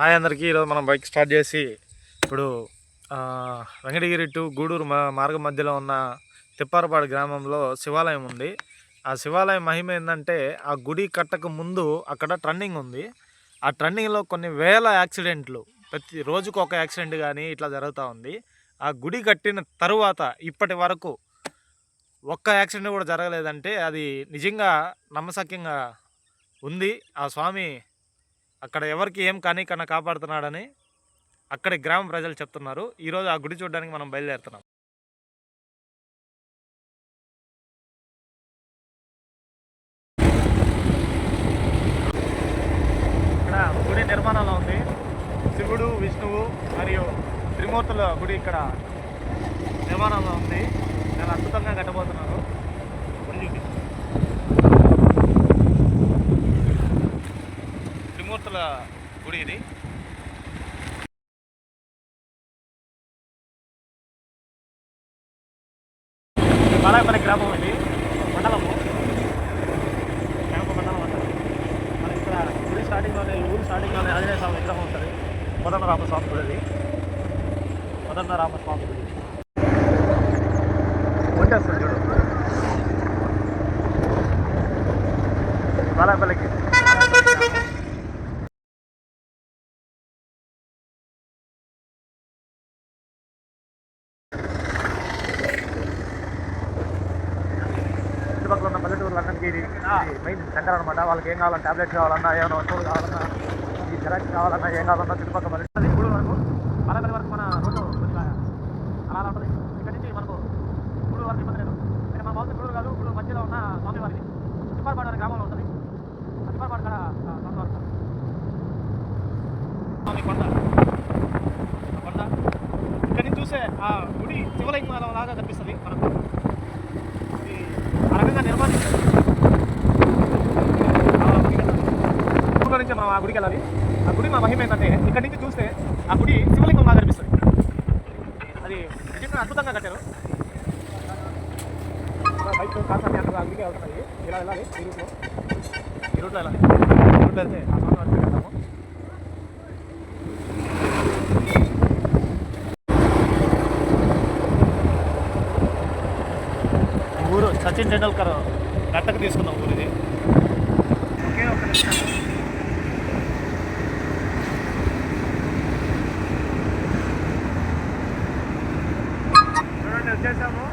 Hi అందరికీ ఈరోజు మనం బైక్ స్టార్ట్ చేసి ఇప్పుడు వెంకటగిరి టు గూడూరు మా- మార్గం మధ్యలో ఉన్న తిప్పారపాడు గ్రామంలో శివాలయం ఉంది. ఆ శివాలయం మహిమ ఏంటంటే ఆ గుడి కట్టక ముందు అక్కడ ట్రన్నింగ్ ఉంది. ఆ ట్రన్నింగ్లో కొన్ని వేల యాక్సిడెంట్లు ప్రతి రోజుకు ఒక యాక్సిడెంట్ కానీ ఇట్లా జరుగుతూ ఉంది. ఆ గుడి కట్టిన తరువాత ఇప్పటి వరకు ఒక్క యాక్సిడెంట్ కూడా జరగలేదంటే అది నిజంగా నమ్మసక్యంగా ఉంది. ఆ స్వామి అక్కడ ఎవరికి ఏం కానీ కన్నా కాపాడుతున్నాడని అక్కడి గ్రామ ప్రజలు చెప్తున్నారు. ఈరోజు ఆ గుడి చూడడానికి మనం బయలుదేరుతున్నాం. ఇక్కడ గుడి నిర్మాణంలో ఉంది. శివుడు విష్ణువు మరియు త్రిమూర్తుల గుడి ఇక్కడ నిర్మాణంలో ఉంది. చాలా అద్భుతంగా కట్టబోతున్నారు. గుడి ఇది. బాలాపల్లి గ్రామం ఇది. మండలము. కడప మండలం అంటారు మన ఇక్కడ గుడి స్టార్టింగ్లోనే ఊరు స్టార్టింగ్లోనే ఆంజనేయ స్వామి విగ్రహం ఉంటుంది. మొదట రామస్వామి గుడి ఇది మొదట రామస్వామి గుడి వచ్చేస్తుంది చూడు. బాలాపల్లికి. చుట్టుపక్కల ఉన్న పల్లెటూరులందరికీ ఇది మెయిన్ సెంటర్ అనమాట వాళ్ళకి ఏం కావాలన్నా టాబ్లెట్స్ కావాలన్నా ఏమైనా వస్తువులు కావాలన్నా ఈ జెరాక్స్ కావాలన్నా ఏం కావాలన్నా చుట్టుపక్కల పల్లెటూరు ఇప్పుడు వరకు బాలపల్లి వరకు మన రోడ్డు కొద్దిగా అలా ఉంటుంది. ఇక్కడ నుంచి మనకు ఇప్పుడు వరకు ఇబ్బంది లేదు. ఇక్కడ మన బాబు ఇప్పుడు కాదు ఇప్పుడు మధ్యలో ఉన్న స్వామి వారికి తిప్పారపాడు అనే గ్రామంలో ఉంటుంది. ఆ తిప్పారపాడు కాడ ఆ, స్వామి వారు స్వామి కొండ. కొండ. ఇక్కడ నుంచి చూసే ఆ గుడి శివలింగం లాగా కనిపిస్తుంది మనకు ఇది ఆ రకంగా నిర్మాణించారు ఆ గుడి కదా. ఊళ్ళో నుంచి మనం ఆ గుడికి వెళ్ళాలి. ఆ గుడి మా మహిమ ఏంటంటే ఇక్కడ నుంచి చూస్తే ఆ గుడి శివలింగం బాగా కనిపిస్తుంది అది నిజంగా అద్భుతంగా కట్టారు. బైక్ కాన్సెప్ట్ అంటారు ఆ గుడికి వెళ్తున్నాయి ఇలా వెళ్ళాలి? ఈ రూట్లో. ఈ రూట్లో వెళ్ళాలి. ఈ రూట్లో వెళ్తే ఆ స్వామి వారికి వెళ్తాము. ఊరు సచిన్ టెండూల్కర్ గట్టకు తీసుకున్న ఊరు ఇది ఒకే ఒక నిమిషం. చూడండి వచ్చేసాము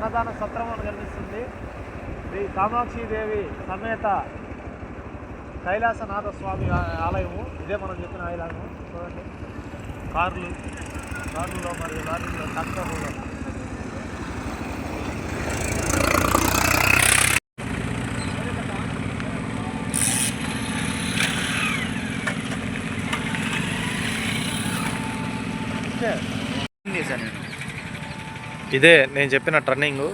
అన్నదాన సత్రం అని కనిపిస్తుంది శ్రీ కామాక్షిదేవి సమేత కైలాసనాథ స్వామి ఆలయము. ఇదే మనం చెప్పిన ఆలయము. చూడండి. కార్లు కార్లలో మరియు లారీలో ట్రాక్టర్లలో ఇదే నేను చెప్పిన టర్నింగ్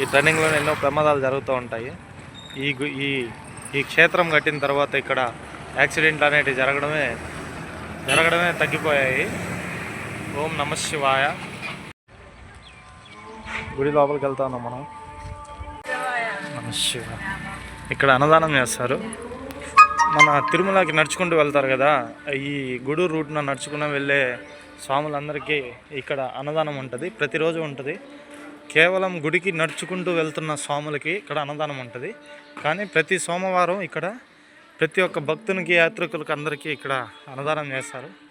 ఈ టర్నింగ్లో ఎన్నో ప్రమాదాలు జరుగుతూ ఉంటాయి. ఈ ఈ ఈ క్షేత్రం కట్టిన తర్వాత ఇక్కడ యాక్సిడెంట్లు అనేటివి జరగడమే జరగడమే తగ్గిపోయాయి. ఓం నమ శివాయ. గుడి లోపలికి వెళ్తా ఉన్నాం మనం. నమ ఇక్కడ అన్నదానం చేస్తారు. మన తిరుమలకి నడుచుకుంటూ వెళ్తారు కదా. ఈ గూడూరు రూట్న నడుచుకుని వెళ్ళే స్వాములందరికీ ఇక్కడ అన్నదానం ఉంటుంది. ప్రతిరోజు ఉంటుంది. కేవలం గుడికి నడుచుకుంటూ వెళ్తున్న స్వాములకి ఇక్కడ అన్నదానం ఉంటుంది. కానీ ప్రతి సోమవారం ఇక్కడ ప్రతి ఒక్క భక్తునికి యాత్రికులకు అందరికీ ఇక్కడ అన్నదానం చేస్తారు.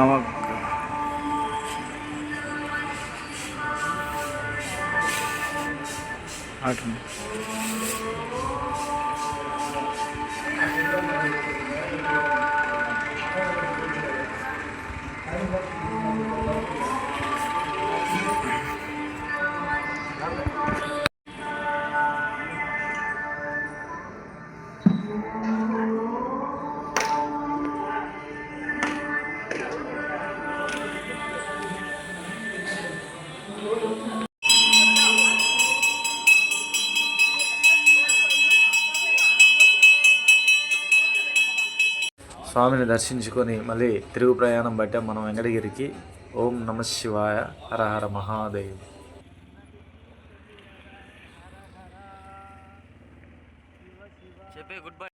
নামক আট స్వామిని దర్శించుకొని మళ్ళీ తిరుగు ప్రయాణం పట్టాం మనం వెంకటగిరికి. ఓం నమ శివాయ. హరహర మహాదేవ్. చెప్పే గుడ్ బై.